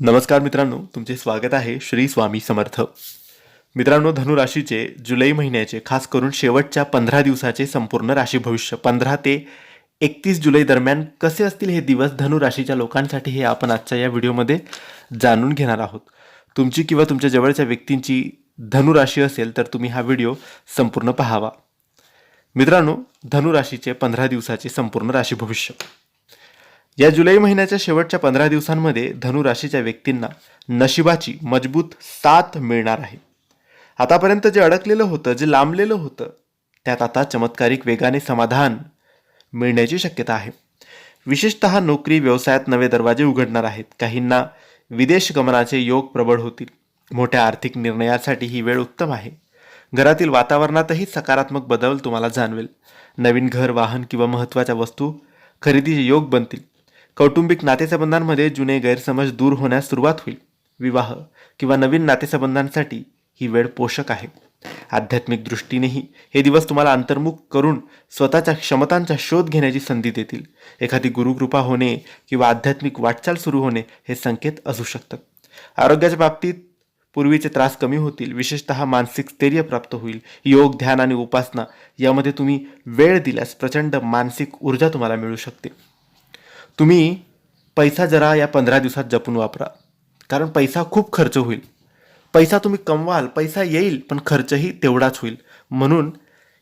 नमस्कार मित्रांनो तुमचे स्वागत आहे श्री स्वामी समर्थ. मित्रांनो धनुराशीचे जुलै महिन्याचे खास करून शेवटच्या पंधरा दिवसाचे संपूर्ण राशी भविष्य पंधरा ते एकतीस जुलै दरम्यान कसे असतील हे दिवस धनुराशीच्या लोकांसाठी हे आपण आजच्या या व्हिडिओमध्ये जाणून घेणार आहोत. तुमची किंवा तुमच्या जवळच्या व्यक्तींची धनुराशी असेल तर तुम्ही हा व्हिडिओ संपूर्ण पाहावा. मित्रांनो धनुराशीचे पंधरा दिवसाचे संपूर्ण राशी भविष्य. या जुलै महिन्याच्या शेवटच्या पंधरा दिवसांमध्ये धनुराशीच्या व्यक्तींना नशिबाची मजबूत साथ मिळणार आहे. आतापर्यंत जे अडकलेलं होतं जे लांबलेलं होतं त्यात आता चमत्कारिक वेगाने समाधान मिळण्याची शक्यता आहे. विशेषतः नोकरी व्यवसायात नवे दरवाजे उघडणार आहेत. काहींना विदेश गमनाचे योग प्रबळ होतील. मोठ्या आर्थिक निर्णयासाठी ही वेळ उत्तम आहे. घरातील वातावरणातही सकारात्मक बदल तुम्हाला जाणवेल. नवीन घर वाहन किंवा महत्त्वाच्या वस्तू खरेदीचे योग बनतील. कौटुंबिक नातेसंबंधांमध्ये जुने गैरसमज दूर होण्यास सुरुवात होईल. विवाह किंवा नवीन नातेसंबंधांसाठी ही वेळ पोषक आहे. आध्यात्मिक दृष्टीनेही हे दिवस तुम्हाला अंतर्मुख करून स्वतःच्या क्षमतांचा शोध घेण्याची संधी देतील. एखादी गुरुकृपा होणे किंवा आध्यात्मिक वाटचाल सुरू होणे हे संकेत असू शकतात. आरोग्याच्या बाबतीत पूर्वीचे त्रास कमी होतील. विशेषतः मानसिक स्थैर्य प्राप्त होईल. योग ध्यान आणि उपासना यामध्ये तुम्ही वेळ दिल्यास प्रचंड मानसिक ऊर्जा तुम्हाला मिळू शकते. तुम्ही पैसा जरा या पंधरा दिवसात जपून वापरा. कारण पैसा खूप खर्च होईल. पैसा तुम्ही कमवाल पैसा येईल पण खर्चही तेवढाच होईल. म्हणून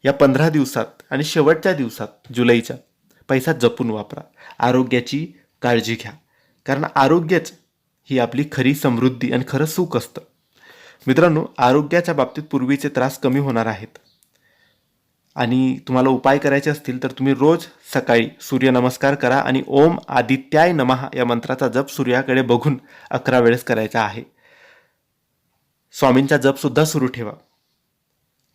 या पंधरा दिवसात आणि शेवटच्या दिवसात जुलैच्या पैसा जपून वापरा. आरोग्याची काळजी घ्या. कारण आरोग्यच ही आपली खरी समृद्धी आणि खरं सुख असतं. मित्रांनो आरोग्याच्या बाबतीत पूर्वीचे त्रास कमी होणार आहेत. आणि तुम्हाला उपाय करायचे असतील तर तुम्ही रोज सकाळी सूर्यनमस्कार करा आणि ओम आदित्याय नमः या मंत्राचा जप सूर्याकडे बघून अकरा वेळेस करायचा आहे. स्वामींचा जपसुद्धा सुरू ठेवा.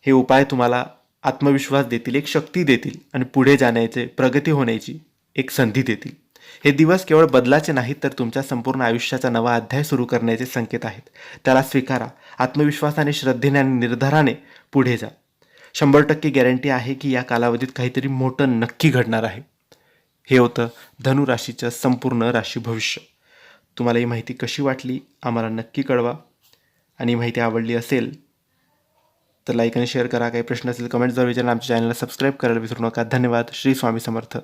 हे उपाय तुम्हाला आत्मविश्वास देतील एक शक्ती देतील आणि पुढे जाण्याचे प्रगती होण्याची एक संधी देतील. हे दिवस केवळ बदलाचे नाहीत तर तुमच्या संपूर्ण आयुष्याचा नवा अध्याय सुरू करण्याचे संकेत आहेत. त्याला स्वीकारा. आत्मविश्वासाने श्रद्धेने आणि निर्धाराने पुढे जा. शंभर टक्के गॅरंटी आहे की या कालावधीत काहीतरी मोठं नक्की घडणार आहे. हे होतं धनुराशीचं संपूर्ण राशी भविष्य. तुम्हाला ही माहिती कशी वाटली आम्हाला नक्की कळवा. आणि माहिती आवडली असेल तर लाईक आणि शेअर करा. काही प्रश्न असेल कमेंट जर विचारा आमच्या चॅनलला सबस्क्राईब करायला विसरू नका. धन्यवाद. श्री स्वामी समर्थ.